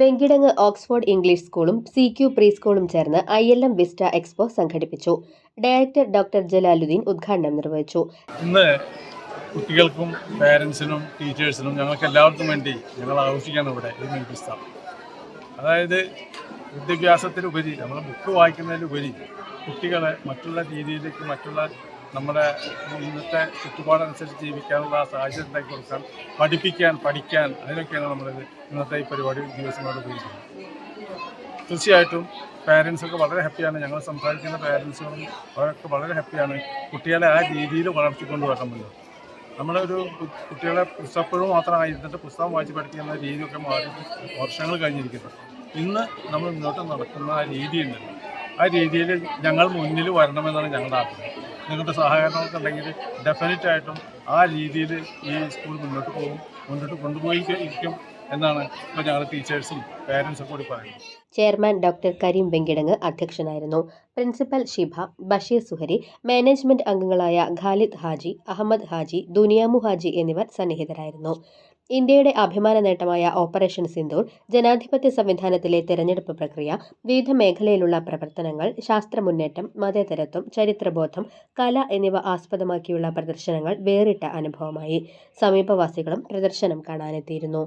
Venkitangu Oxford English സ്കൂളും C Q pre സ്കൂളും ചേർന്ന് I L M vista expo സംഘടിപ്പിച്ചു. ഡയറക്ടർ ഡോക്ടർ ജലാലുദ്ദീൻ ഉദ്ഘാടനം നിർവഹിച്ചു. ഇന്ന് കുട്ടികൾക്കും പേരൻസിനും ടീച്ചേഴ്സിനും ഞങ്ങൾക്ക് എല്ലാവർക്കും വേണ്ടി ഞങ്ങൾ ആഘോഷിക്കുകയാണ് ഇവിടെ അതായത് വിദ്യാഭ്യാസത്തിലുപരി നമ്മൾ ബുക്ക് വായിക്കുന്നതിലുപരി കുട്ടികളെ മറ്റുള്ള രീതിയിലേക്ക് മറ്റുള്ള നമ്മുടെ ഇന്നത്തെ ചുറ്റുപാടനുസരിച്ച് ജീവിക്കാനുള്ള സാഹചര്യം ഉണ്ടാക്കി കൊടുക്കാൻ പഠിപ്പിക്കാൻ പഠിക്കാൻ അതിനൊക്കെയാണ് നമ്മളിത് ഇന്നത്തെ ഈ പരിപാടി ദിവസങ്ങളോട് ഉപയോഗിക്കുന്നത്. തീർച്ചയായിട്ടും പാരൻസൊക്കെ വളരെ ഹാപ്പിയാണ് ഞങ്ങൾ സംസാരിക്കുന്ന പാരൻസുകളും അവരൊക്കെ വളരെ ഹാപ്പിയാണ് കുട്ടികളെ ആ രീതിയിൽ വളർത്തിക്കൊണ്ട് വരണമെന്ന് നമ്മളൊരു കു- കുട്ടികളെ പുസ്തകപ്പോഴും മാത്രമായിരുന്നിട്ട് പുസ്തകം വായിച്ച് പഠിക്കുന്ന രീതിയൊക്കെ മാറി വർഷങ്ങൾ കഴിഞ്ഞിരിക്കുന്നു. ഇന്ന് നമ്മൾ മുന്നോട്ട് നടക്കുന്ന ആ രീതിയുണ്ട് ആ രീതിയിൽ ഞങ്ങൾ മുന്നിൽ വരണമെന്നാണ് ഞങ്ങളുടെ ആഗ്രഹം. നിങ്ങളുടെ സഹകരണമൊക്കെ ഉണ്ടെങ്കിൽ ഡെഫിനറ്റ് ആയിട്ടും ആ രീതിയിൽ ഈ സ്കൂൾ മുന്നോട്ട് പോകും മുന്നോട്ട് കൊണ്ടുപോയി ഇരിക്കും എന്നാണ് ഇപ്പോൾ ഞങ്ങൾ ടീച്ചേഴ്സും പേരൻസും കൂടി പറയുന്നത്. ചെയർമാൻ ഡോക്ടർ കരീം വെങ്കിടങ്ങ് അധ്യക്ഷനായിരുന്നു. പ്രിൻസിപ്പൽ ഷിഭ ബഷീർ സുഹരി മാനേജ്മെന്റ് അംഗങ്ങളായ ഖാലിദ് ഹാജി അഹമ്മദ് ഹാജി ദുനിയാമു ഹാജി എന്നിവർ സന്നിഹിതരായിരുന്നു. ഇന്ത്യയുടെ അഭിമാന നേട്ടമായ ഓപ്പറേഷൻ സിന്ദൂർ ജനാധിപത്യ സംവിധാനത്തിലെ തെരഞ്ഞെടുപ്പ് പ്രക്രിയ വിവിധ മേഖലയിലുള്ള പ്രവർത്തനങ്ങൾ ശാസ്ത്ര മുന്നേറ്റം മതേതരത്വം ചരിത്രബോധം കല എന്നിവ ആസ്പദമാക്കിയുള്ള പ്രദർശനങ്ങൾ വേറിട്ട അനുഭവമായി. സമീപവാസികളും പ്രദർശനം കാണാനെത്തിയിരുന്നു.